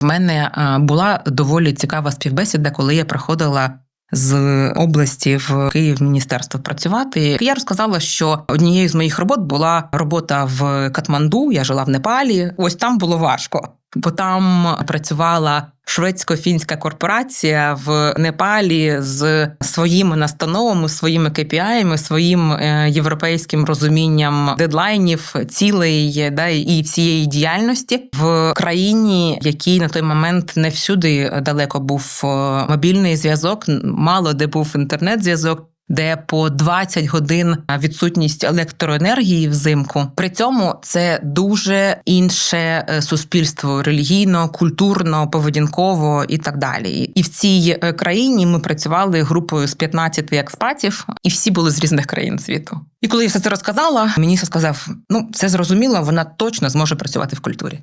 В мене була доволі цікава співбесіда, коли я приходила. З області в Київ міністерство працювати. Я розказала, що однією з моїх робот була робота в Катманду. Я жила в Непалі. Ось там було важко, бо там працювала шведсько-фінська корпорація в Непалі з своїми настановами, своїми KPI-ами, своїм е, європейським розумінням дедлайнів, цілей да, і всієї діяльності в країні, якій на той момент не всюди далеко був е, мобільний зв'язок, мало де був інтернет-зв'язок. Де по 20 годин відсутність електроенергії взимку. При цьому це дуже інше е, суспільство релігійно, культурно, поведінково і так далі. І в цій е, країні ми працювали групою з 15 експатів, і всі були з різних країн світу. І коли я все це розказала, мені сказав: ну це зрозуміло, вона точно зможе працювати в культурі.